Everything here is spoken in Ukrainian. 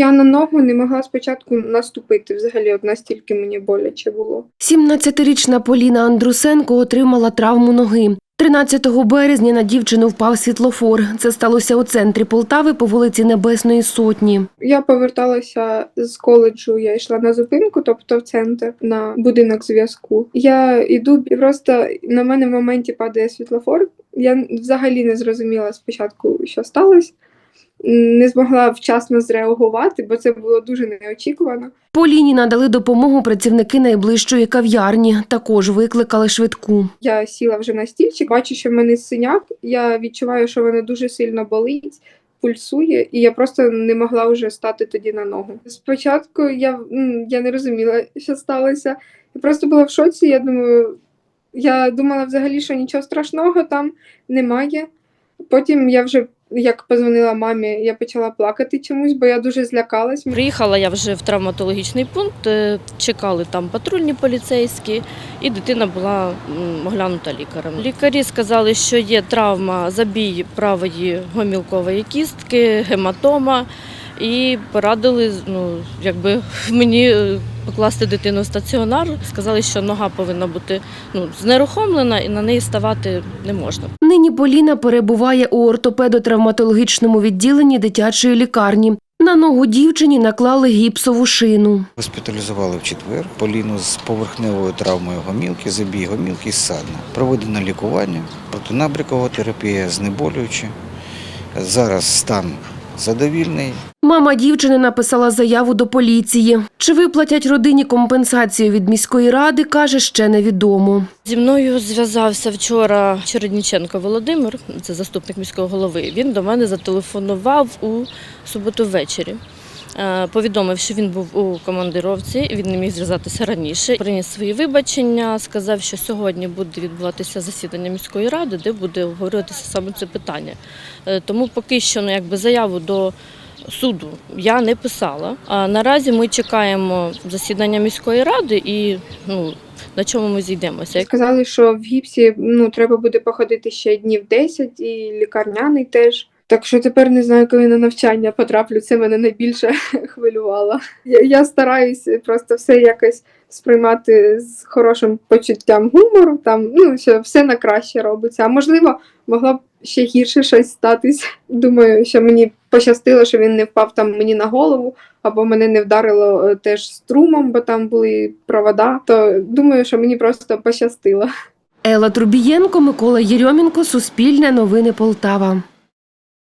Я на ногу не могла спочатку наступити. Взагалі, от настільки мені боляче було. 17-річна Поліна Андрусенко отримала травму ноги. 13 березня на дівчину впав світлофор. Це сталося у центрі Полтави по вулиці Небесної Сотні. Я поверталася з коледжу, я йшла на зупинку, тобто в центр на будинок зв'язку. Я йду і просто на мене в моменті падає світлофор. Я взагалі не зрозуміла спочатку, що сталося. Не змогла вчасно зреагувати, бо це було дуже неочікувано. Поліні надали допомогу працівники найближчої кав'ярні. Також викликали швидку. Я сіла вже на стільчик, бачу, що в мене синяк. Я відчуваю, що воно дуже сильно болить, пульсує, і я просто не могла вже стати тоді на ногу. Спочатку я, я не розуміла, що сталося. Я просто була в шоці. Я думаю, я думала взагалі, що нічого страшного там немає. Потім я вже як позвонила мамі, я почала плакати чомусь, бо я дуже злякалась. Приїхала я вже в травматологічний пункт, е, чекали там патрульні поліцейські, і дитина була оглянута лікарем. Лікарі сказали, що є травма забій правої гомілкової кістки, гематома, і порадили ну, якби, мені е, покласти дитину в стаціонар. Сказали, що нога повинна бути ну, знерухомлена і на неї ставати не можна. Нині Поліна перебуває у ортопедо-травматологічному відділенні дитячої лікарні. На ногу дівчині наклали гіпсову шину. Госпіталізували в четвер Поліну з поверхневою травмою гомілки, забій гомілки і ссадна. Проведено лікування, протинабрякова терапія, знеболюючі. Зараз стан задовільний. Мама дівчини написала заяву до поліції. Чи виплатять родині компенсацію від міської ради, каже, ще невідомо. Зі мною зв'язався вчора Чередніченко Володимир, це заступник міського голови. Він до мене зателефонував у суботу ввечері. Е, Повідомив, що він був у командировці, він не міг зв'язатися раніше. Приніс свої вибачення, сказав, що сьогодні буде відбуватися засідання міської ради, де буде обговорюватися саме це питання. Е, Тому поки що ну, якби заяву до суду я не писала. А наразі ми чекаємо засідання міської ради і ну, на чому ми зійдемося. Сказали, що в гіпсі ну, треба буде походити ще днів 10 і лікарняний теж. Так що тепер не знаю, коли на навчання потраплю, це мене найбільше хвилювало. Я, я стараюсь просто все якось сприймати з хорошим почуттям гумору, там, ну, що все на краще робиться. А можливо, могло б ще гірше щось статись. Думаю, що мені пощастило, що він не впав там мені на голову, або мене не вдарило е, теж струмом, бо там були провода. То думаю, що мені просто пощастило. Ела Трубієнко, Микола Єрьомінко, Суспільне новини Полтава.